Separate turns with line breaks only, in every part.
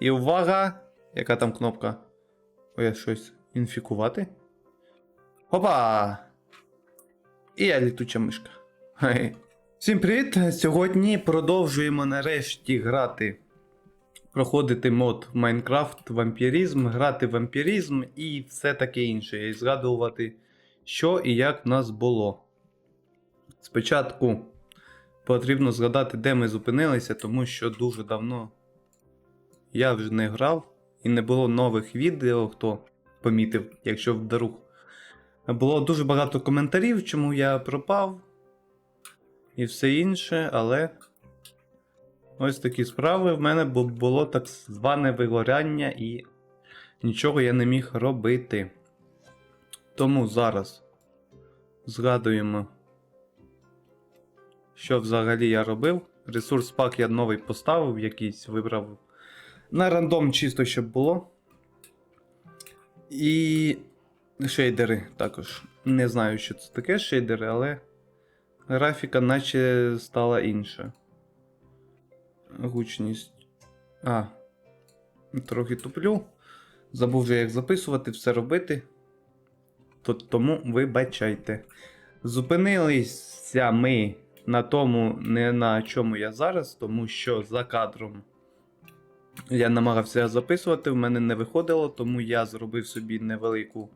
І увага! Яка там кнопка? Ой, щось інфікувати? Опа! І я літуча мишка. Хе. Всім привіт! Сьогодні продовжуємо нарешті грати. Проходити мод Майнкрафт, вампірізм, грати в вампірізм і все таке інше. І згадувати, що і як в нас було. Спочатку потрібно згадати, де ми зупинилися, тому що дуже давно я вже не грав і не було нових відео, хто помітив, якщо вдруг. Було дуже багато коментарів, чому я пропав і все інше, але ось такі справи в мене було так зване вигоряння і нічого я не міг робити. Тому зараз згадуємо, що взагалі я робив. Ресурс пак я новий поставив, якийсь вибрав на рандом чисто, щоб було. І шейдери також. Не знаю, що це таке шейдери, але графіка наче стала інша. Гучність. А. Трохи туплю. Забув вже як записувати, все робити. То, тому вибачайте. Зупинилися ми на тому, не на чому я зараз, тому що за кадром я намагався записувати, в мене не виходило, тому я зробив собі невелику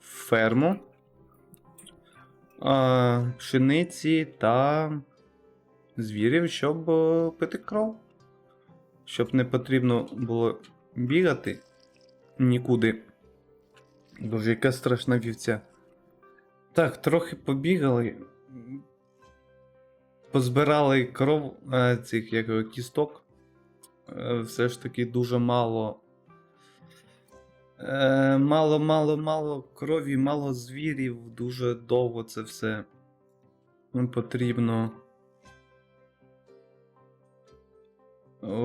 ферму пшениці та звірів, щоб е, пити кров. Щоб не потрібно було бігати нікуди. Дуже яка страшна вівця. Так, трохи побігали. Позбирали кров е, цих як, кісток. Е, все ж таки дуже мало. Е, мало, мало, мало крові, мало звірів, дуже довго це все потрібно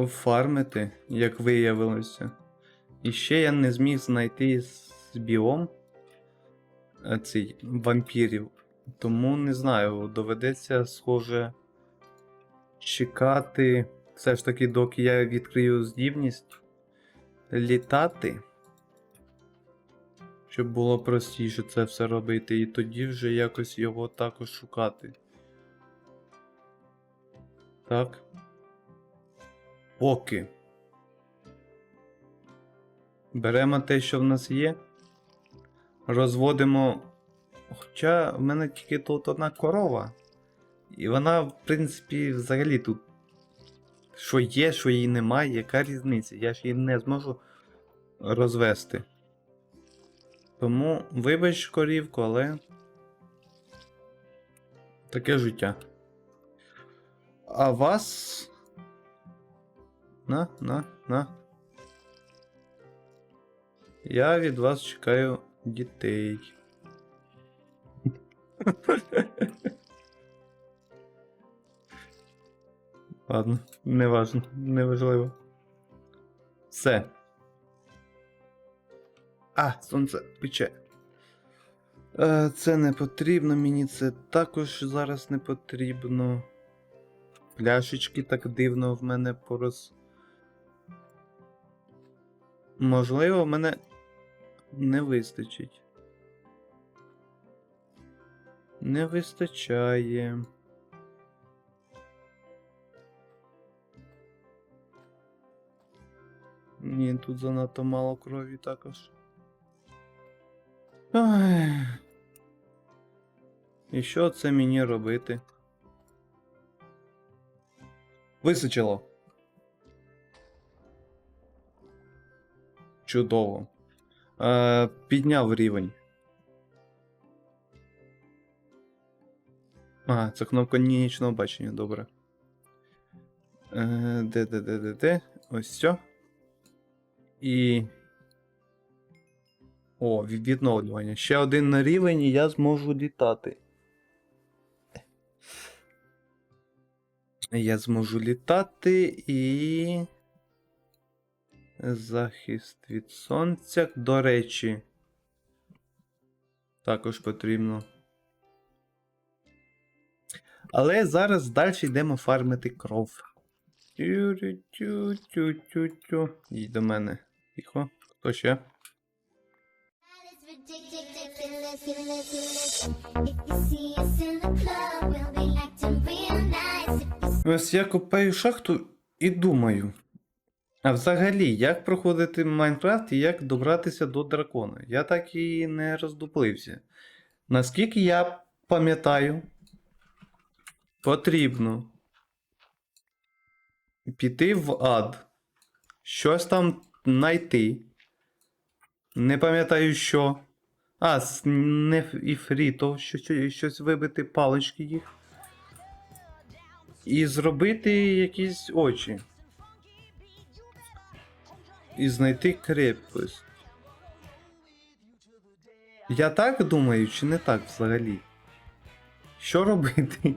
фармити, як виявилося. І ще я не зміг знайти с- біом е, цей вампірів. Тому не знаю, доведеться, схоже, чекати. Все ж таки, доки я відкрию здібність літати. Щоб було простіше це все робити, і тоді вже якось його також шукати. Так. Поки. Беремо те, що в нас є. Розводимо. Хоча в мене тільки тут одна корова. І вона, в принципі, взагалі тут. Що є, що її немає, яка різниця? Я ж її не зможу розвести. Тому, вибач, корівку, але. Таке життя. А вас. На, на, на. Я від вас чекаю дітей. Ладно, не важно, не важливо. Все. А, сонце пече. Е, це не потрібно, мені це також зараз не потрібно. Пляшечки так дивно в мене порос. Можливо, в мене не вистачить. Не вистачає. Ні, тут занадто мало крові також. Ой. І що це мені робити? Височило. Чудово. Е, підняв рівень. А, це кнопка нічного бачення, добре. Е, де, де, де, де, де? Ось все. І. О, відновлювання. Ще один на рівень, і я зможу літати. Я зможу літати і. Захист від сонця. До речі. Також потрібно. Але зараз далі йдемо фармити кров. Тю-рю-тю-тю-тю-тю. Їдь до мене. Тихо. Хто ще? Ось я копаю шахту і думаю. А взагалі, як проходити Майнкрафт і як добратися до дракона? Я так і не роздуплився. Наскільки я пам'ятаю, потрібно піти в ад, щось там знайти. Не пам'ятаю що. А, не іфрітов, щось, щось вибити, палички їх. І зробити якісь очі. І знайти крепость. Я так думаю, чи не так взагалі? Що робити?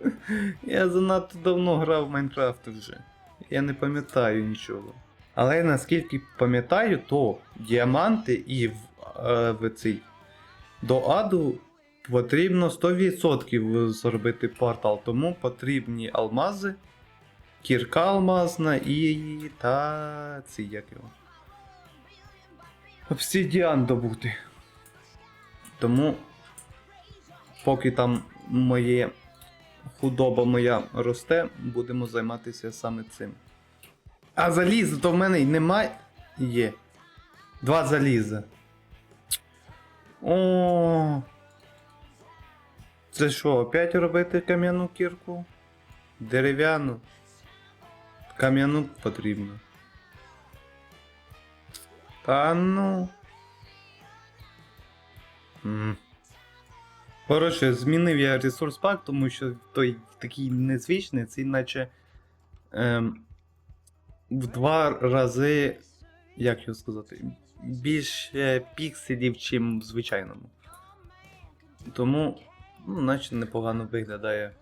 Я занадто давно грав в Майнкрафт вже. Я не пам'ятаю нічого. Але наскільки пам'ятаю, то діаманти і в, е, в цей до аду потрібно 100% зробити портал, тому потрібні алмази, кірка алмазна і та ці як його. Обсидіан добути. Тому, поки там моє худоба моя росте, будемо займатися саме цим. А заліза то в мене й немає. Є. Два заліза. О. Це що, опять робити кам'яну кірку? Дерев'яну? Кам'яну потрібно. Та ну. М. Коротше, змінив я ресурс пак, тому що той такий незвичний, це наче ем, в два рази, як його сказати, більше пікселів, чим в звичайному. Тому, ну, наче непогано виглядає.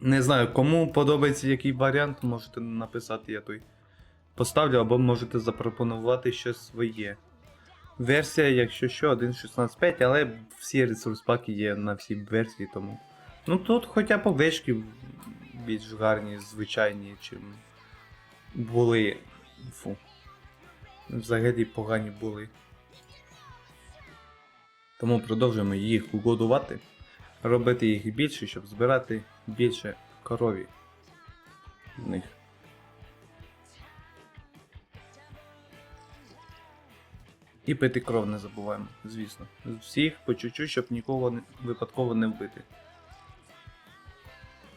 Не знаю, кому подобається який варіант, можете написати, я той поставлю, або можете запропонувати щось своє. Версія, якщо що, 1.16.5, але всі ресурс-паки є на всі версії, тому. Ну тут хоча б вишки більш гарні, звичайні, чим були. Фу. Взагалі погані були. Тому продовжуємо їх годувати, робити їх більше, щоб збирати більше корові в них. І пити кров не забуваємо, звісно. З всіх по чуть-чуть, щоб нікого не, випадково не вбити.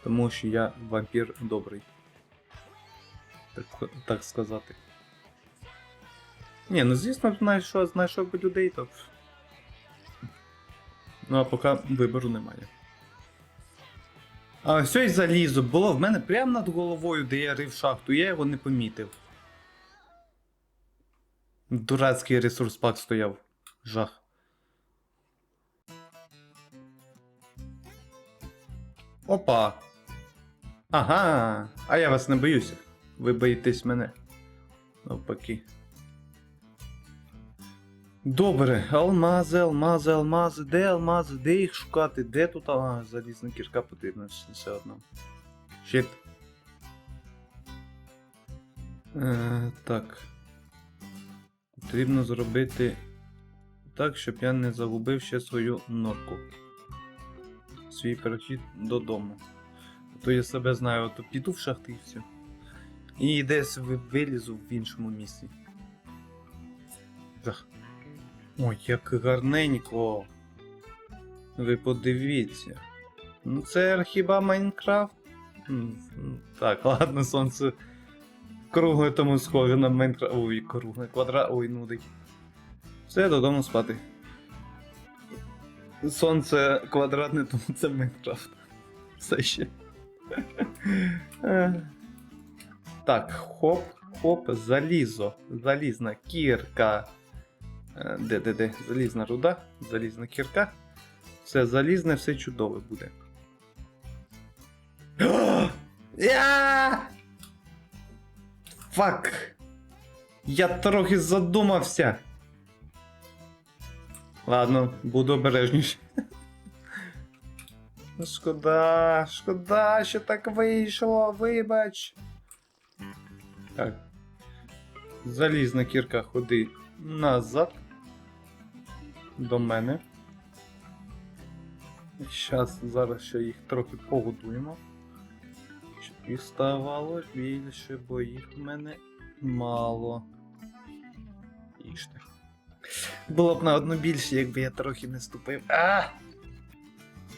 Тому що я вампір добрий. Так, так сказати. Ні, ну звісно, знайшов, знайшов би людей, то. Ну а поки вибору немає. А ось ось залізо було в мене прямо над головою, де я рив шахту, я його не помітив. Дурацький ресурс пак стояв. Жах. Опа. Ага. А я вас не боюся. Ви боїтесь мене. Навпаки. Добре, алмази, алмази, алмази. Де алмази? Де їх шукати? Де тут а, залізна кірка потрібна все одно. Щит. Е, так. Потрібно зробити так, щоб я не загубив ще свою норку. Свій перехід додому. А то я себе знаю, а то піду в шахти і все. І десь ви- вилізу в іншому місці. Жах. Ой, як гарненько. Ви подивіться. Ну це хіба Майнкрафт? Так, ладно, сонце. Кругле тому схоже на Майнкрафт. Ой, кругле, квадрат. Ой, нудить. Все, додому спати. Сонце квадратне, тому це Майнкрафт. Все ще. Так, хоп, хоп, залізо. Залізна кірка. Е, Де, де, де? Залізна руда, залізна кірка. Все залізне, все чудове буде. Фак! Я трохи задумався. Ладно, буду обережніше. Шкода, шкода, що так вийшло, вибач. Так. Залізна кірка ходи назад. До мене. Щас, зараз ще їх трохи погодуємо. Щоб їх ставало більше, бо їх в мене мало. Їжте. Було б на одну більше, якби я трохи не ступив. А!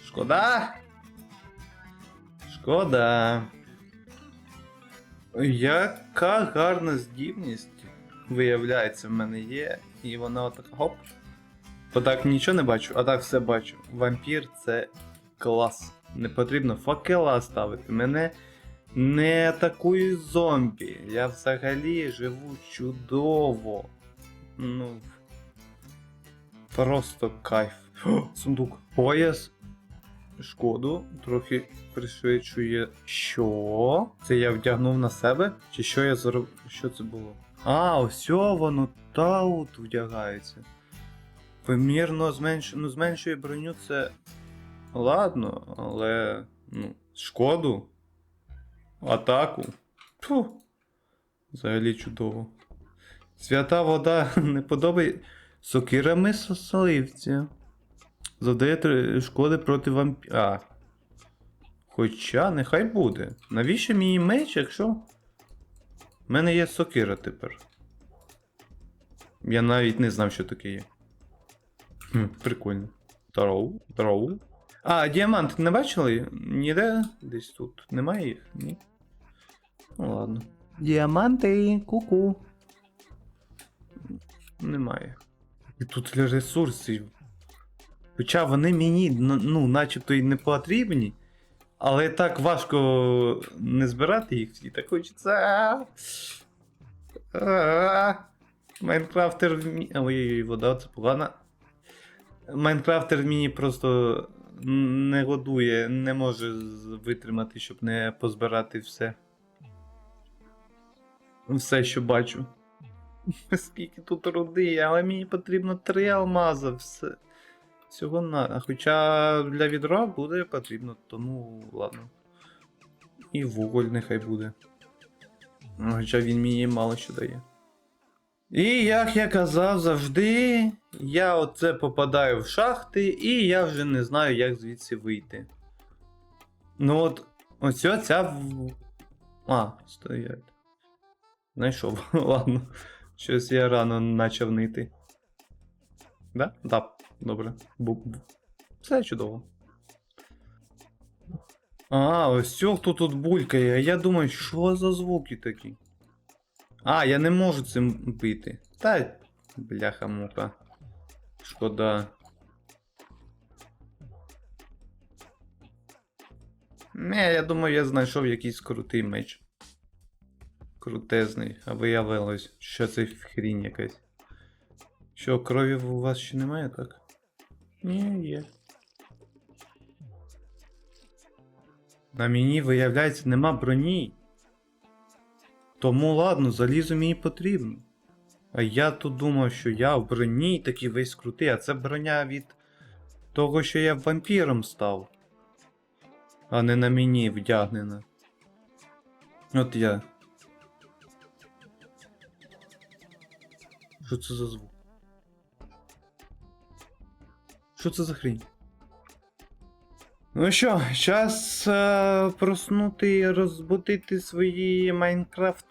Шкода. Шкода. Яка гарна здібність, виявляється, в мене є. І вона отака гоп. Бо так нічого не бачу, а так все бачу. Вампір це клас. Не потрібно факела ставити. Мене не атакують зомбі. Я взагалі живу чудово. Ну. Просто кайф. О, сундук. Пояс. Шкоду трохи пришвидшує. Що? Це я вдягнув на себе? Чи що я зробив? Що це було? А, ось воно таут вдягається. Помірно зменшує, ну, зменшує броню це. Ладно, але. Ну, шкоду. Атаку. Фу. Взагалі чудово. Свята вода не подобає. Сокира мисоливця. Завдає три шкоди проти вампіра. Хоча, нехай буде. Навіщо мені меч, якщо. В мене є сокира тепер. Я навіть не знав, що таке є. Хм, прикольно. Дроу, дроу. А, діамант не бачили? Ніде? Десь тут. Немає їх? Ні. Ну ладно. Діаманти, ку-ку. Немає. І тут для ресурсів. Хоча вони мені, ну, начебто і не потрібні, але так важко не збирати їх всі. Так хочеться. Майнкрафтер. Ой-ой-ой, вода, це погано. Майнкрафтер мені просто не годує, не може витримати, щоб не позбирати все. Все, що бачу. Скільки тут руди, але мені потрібно три алмази. Все. Всього на. Хоча для відра буде потрібно, тому ладно. І вуголь нехай буде. Ну, Хоча він мені мало що дає. І як я казав завжди, я оце попадаю в шахти, і я вже не знаю, як звідси вийти. Ну от, ось ця. А, стоять. Знайшов, ладно. Щось я рано почав нити. Да? Да, добре. Бу- бу- Все чудово. А, ось цього хто тут булькає. А я думаю, що за звуки такі? А, я не можу цим бити. Та. Бляха-мука. Шкода. Не, я думаю, я знайшов якийсь крутий меч. Крутезний, а виявилось, що це хрінь якась. Що, крові у вас ще немає, так? Ні, є. На мені, виявляється, нема броні. Тому ладно, залізо мені потрібно. А я тут думав, що я в броні такий весь крутий, а це броня від того, що я вампіром став. А не на мені вдягнена. От я. Що це за звук? Що це за хрінь? Ну що, час е, проснути і розбудити свої Майнкрафт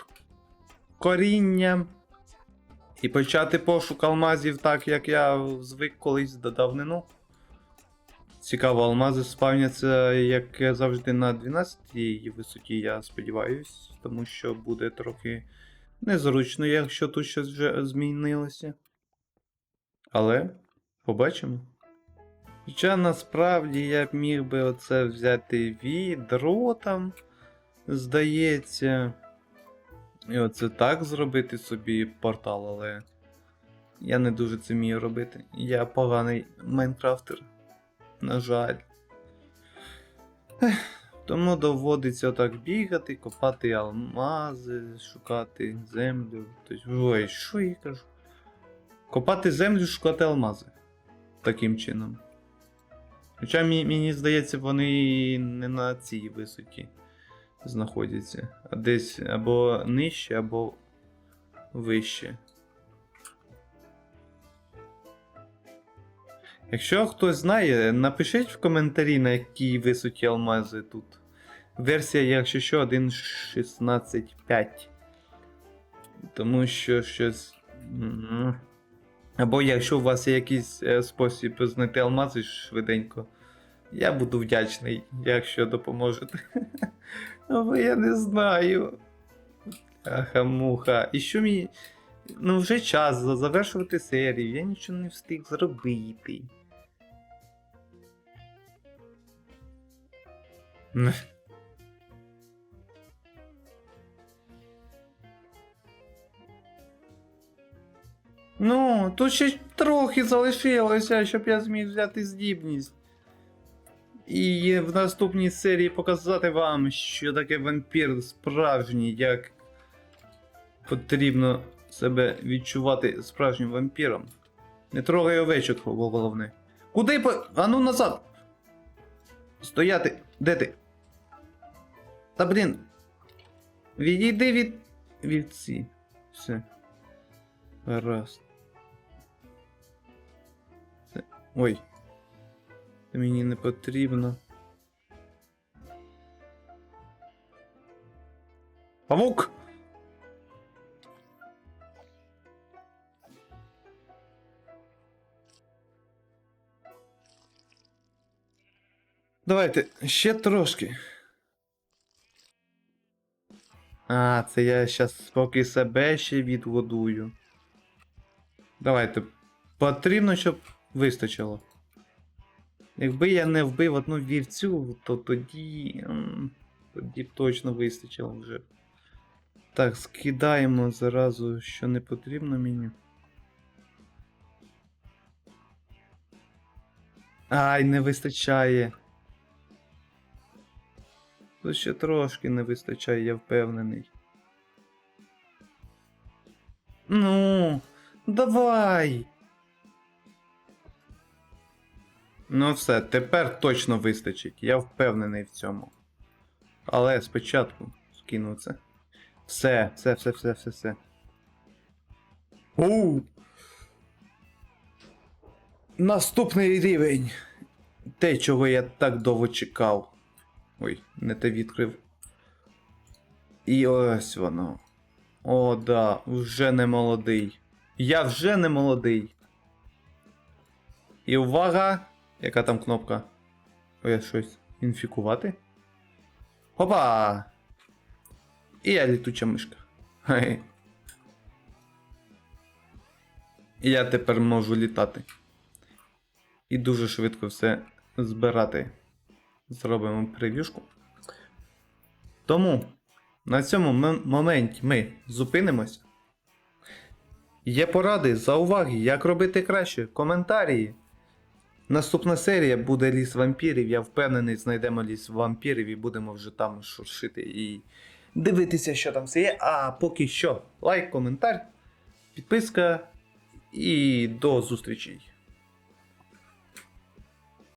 коріння. І почати пошук алмазів так, як я звик колись до давнину. Цікаво, алмази спавняться, як завжди, на 12 висоті, я сподіваюсь, тому що буде трохи незручно, якщо тут щось вже змінилося. Але побачимо. Хоча насправді я б міг би оце взяти відро там, здається. І оце так зробити собі портал, але я не дуже це вмію робити. Я поганий майнкрафтер. На жаль. Тому доводиться отак бігати, копати алмази, шукати землю. Тобто, ой, що я кажу? Копати землю, шукати алмази. Таким чином. Хоча мені, здається, вони не на цій висоті знаходяться. А десь або нижче, або вище. Якщо хтось знає, напишіть в коментарі, на якій висоті алмази тут. Версія, якщо що, 1.16.5. Тому що щось. Або якщо у вас є якийсь е, спосіб знайти алмази швиденько, я буду вдячний, якщо допоможете. Або я не знаю. Аха-муха. І що мені. Ну, вже час завершувати серію, я нічого не встиг зробити. Ну, тут ще трохи залишилося, щоб я зміг взяти здібність. І в наступній серії показати вам, що таке вампір справжній, як потрібно себе відчувати справжнім вампіром. Не трогай овечок, головне. Куди по. А ну назад! Стояти! Де ти? Та блін. Відійди від. вівці. Все. Гаразд. Це- Ой. Це мені не потрібно. Павук! Давайте ще трошки. А, це я щас поки себе ще відгодую. Давайте. Потрібно, щоб вистачило. Якби я не вбив одну вівцю, то тоді. Тоді б точно вистачило вже. Так, скидаємо зразу, що не потрібно мені. Ай, не вистачає. Тут ще трошки не вистачає, я впевнений. Ну, давай. Ну все, тепер точно вистачить, я впевнений в цьому. Але спочатку скину це. Все, все, все, все, все, все. Оу! Наступний рівень. Те, чого я так довго чекав. Ой, не те відкрив. І ось воно. О, да, вже не молодий. Я вже не молодий. І увага! Яка там кнопка? Ой, щось. Інфікувати? Опа! І я літуча мишка. Хе. І я тепер можу літати. І дуже швидко все збирати. Зробимо прев'юшку. Тому на цьому моменті ми зупинимося. Є поради, зауваги, як робити краще, коментарі. Наступна серія буде ліс вампірів. Я впевнений, знайдемо ліс вампірів і будемо вже там шуршити і дивитися, що там все є. А поки що, лайк, коментар, підписка і до зустрічей.